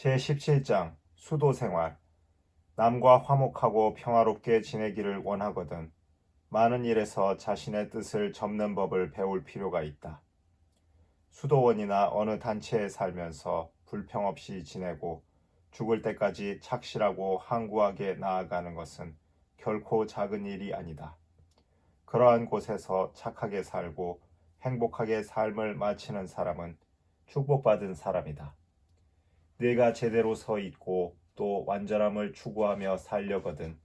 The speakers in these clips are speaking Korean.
제17장 수도 생활 남과 화목하고 평화롭게 지내기를 원하거든 많은 일에서 자신의 뜻을 접는 법을 배울 필요가 있다. 수도원이나 어느 단체에 살면서 불평 없이 지내고 죽을 때까지 착실하고 항구하게 나아가는 것은 결코 작은 일이 아니다. 그러한 곳에서 착하게 살고 행복하게 삶을 마치는 사람은 축복받은 사람이다. 내가 제대로 서 있고 또 완전함을 추구하며 살려거든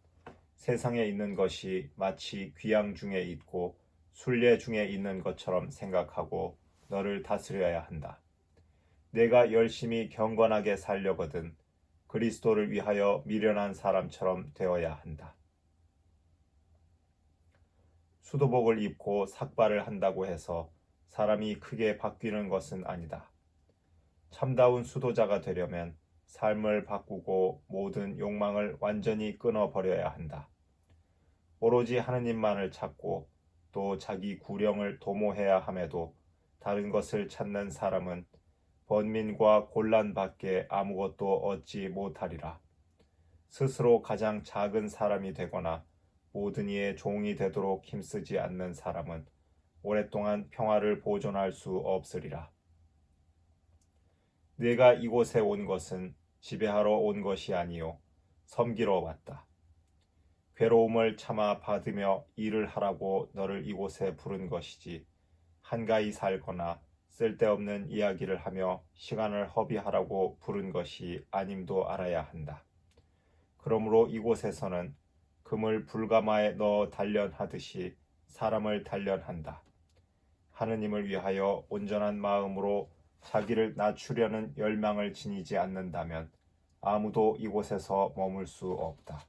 세상에 있는 것이 마치 귀양 중에 있고 순례 중에 있는 것처럼 생각하고 너를 다스려야 한다. 내가 열심히 경건하게 살려거든 그리스도를 위하여 미련한 사람처럼 되어야 한다. 수도복을 입고 삭발을 한다고 해서 사람이 크게 바뀌는 것은 아니다. 참다운 수도자가 되려면 삶을 바꾸고 모든 욕망을 완전히 끊어버려야 한다. 오로지 하느님만을 찾고 또 자기 구령을 도모해야 함에도 다른 것을 찾는 사람은 번민과 곤란밖에 아무것도 얻지 못하리라. 스스로 가장 작은 사람이 되거나 모든 이의 종이 되도록 힘쓰지 않는 사람은 오랫동안 평화를 보존할 수 없으리라. 내가 이곳에 온 것은 지배하러 온 것이 아니요 섬기러 왔다. 괴로움을 참아 받으며 일을 하라고 너를 이곳에 부른 것이지 한가히 살거나 쓸데없는 이야기를 하며 시간을 허비하라고 부른 것이 아님도 알아야 한다. 그러므로 이곳에서는 금을 불가마에 넣어 단련하듯이 사람을 단련한다. 하느님을 위하여 온전한 마음으로 자기를 낮추려는 열망을 지니지 않는다면 아무도 이곳에서 머물 수 없다.